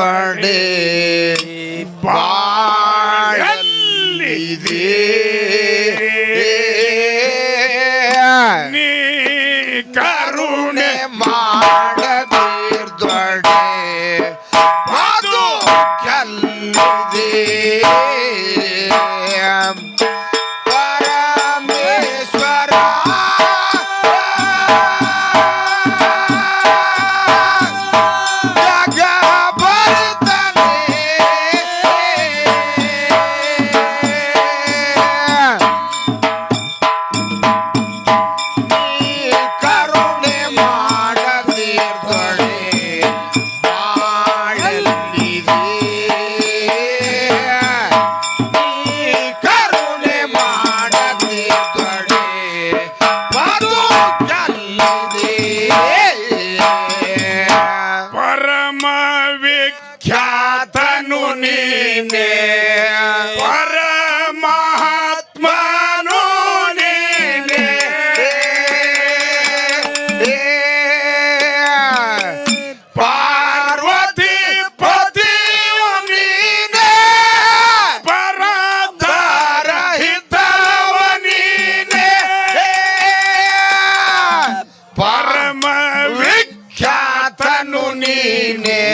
பாடு பாழல் இதே Evening.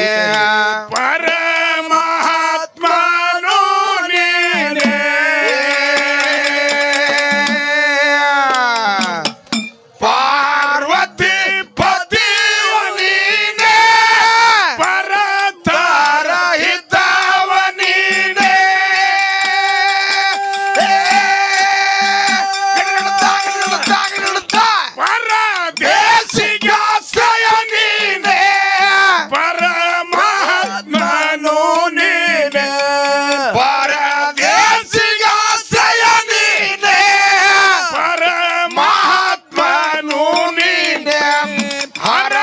हर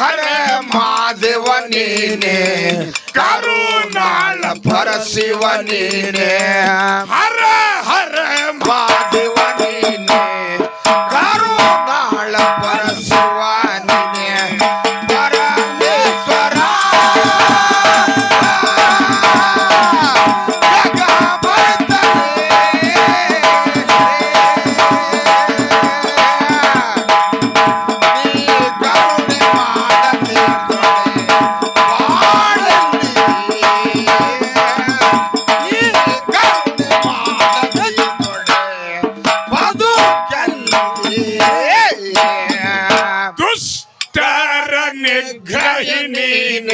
हर माधवनी ने करुणाल भर शिवनी ने। हर हर महादेव ni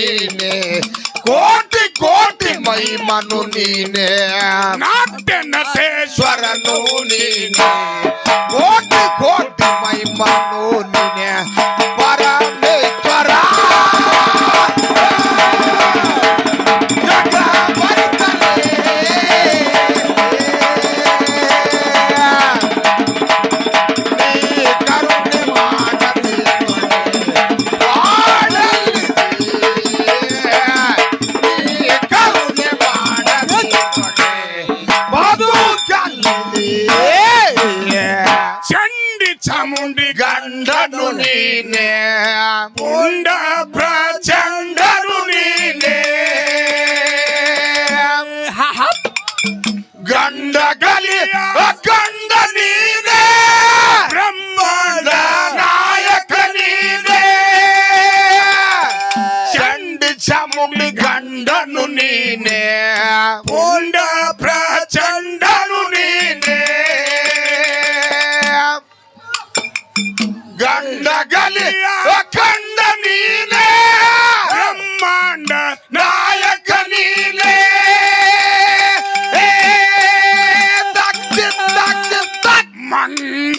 ನೀನೆ. ಕೋಟಿ ಕೋಟಿ ಮಹಿಮನು ನೀನೆ. ನಾಟ್ಯ ನಟೇಶ್ವರ ಸ್ವರನು ನೀನೆ. ಚಂಡಿ ಚಾಮುಂಡಿ ಗಂಡನು ನೀನೆ. ಪುಂಡ ಪ್ರಚಂಡನು ನೀನೆ. ಗಂಡ ಗಲಿ ಗಂಡ ನೀನೆ. ಬ್ರಹ್ಮಾಂಡ ನಾಯಕ ನೀನೆ. ಚಂಡಿ ಚಾಮುಂಡಿ ಗಂಡನು ನೀನೆ. ಪುಂಡ ಪ್ರಚಂಡನು ನೀನೆ. ಗಂಡಗಲಿಯ ಕಂಡ ನೀನೇ ಬ್ರಹ್ಮಾಂಡ ನಾಯಕ ನೀನೇ ಮಂಗ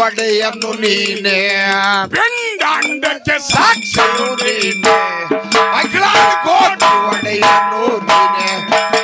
ಒಡೆಯನು ನೀನೇ. ಬೆಂಗಾಂಡಕ್ಕೆ ಸಾಕ್ಷಿ ನೀನೆ. ಅಗ್ಲಾದ ಕೋಟಿ ಒಡೆಯನು ನೀನೇ.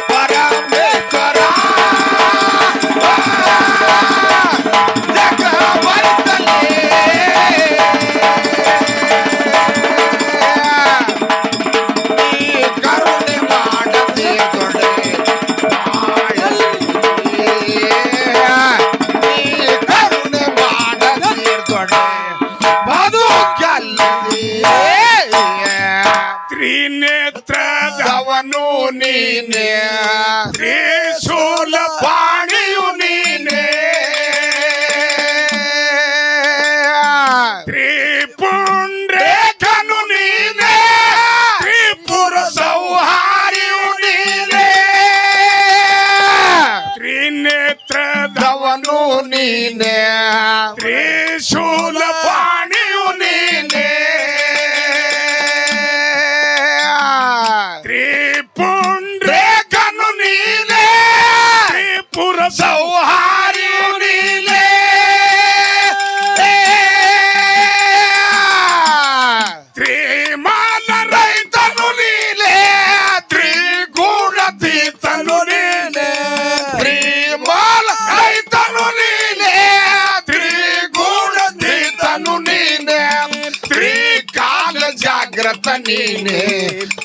ಭರತ ನೀನೆ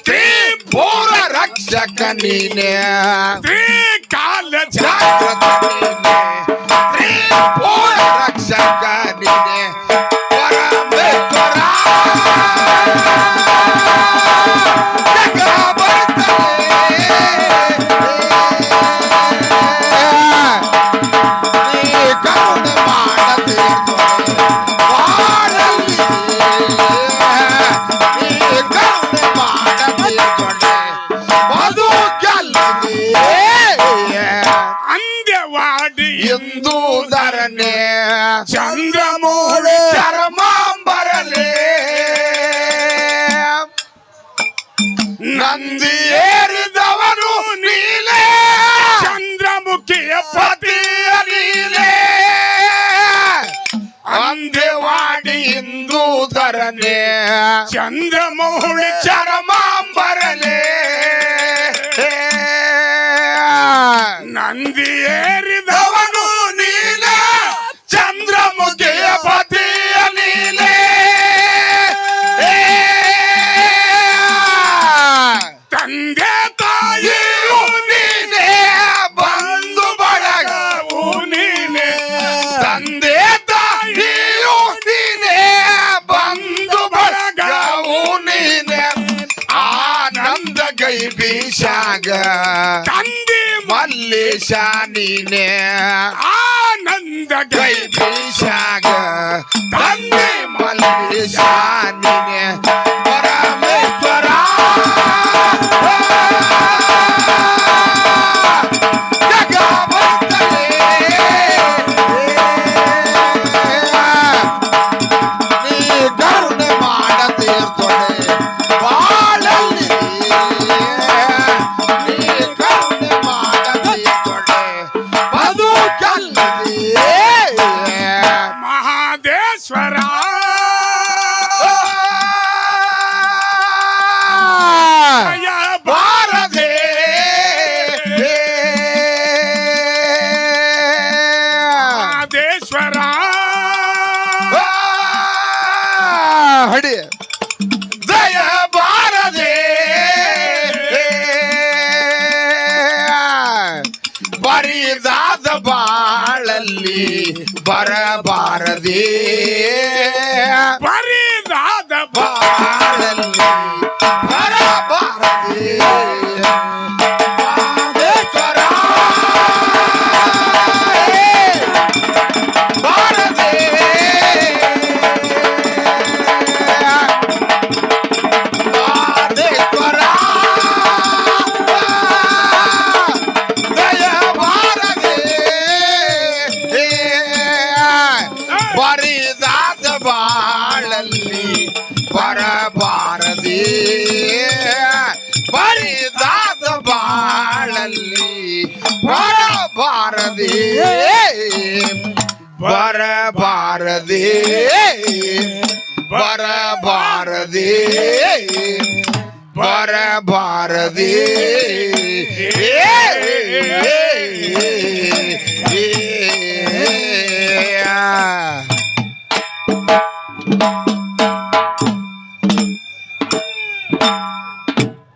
ತ್ರಿಭೂರ ರಕ್ಷಕ ನೀನೆ ತ್ರಿಕಾಲ ಜಾಗೃತ ನೀನೆ ತ್ರಿಭೂರ ರಕ್ಷಕ ನೀನೆ ಪರಮೇಶ್ವರ ಗಾಂಧೇವಾಡಿ ಹಿಂದೂ ಧರನೆ ಚಂದ್ರಮೌಳಿ ಚರಮಾಂಬರನೆ ನಂದಿ ಏರಿದವನು ನೀನೆ ಚಂದ್ರಮುಖಿಯ ಪತಿಯ ನೀನೆ ತಂದೆ ದೇಶ ನೀನೆ ಆನಂದ ಕೈ ದೇಶಾಗ ತಂದೆ ಮಲೇಶ Deus. ಬಾರದೆ ಬರಬಾರದೆ. ಬರಬಾರದೆ. ಬರಬಾರದೆ.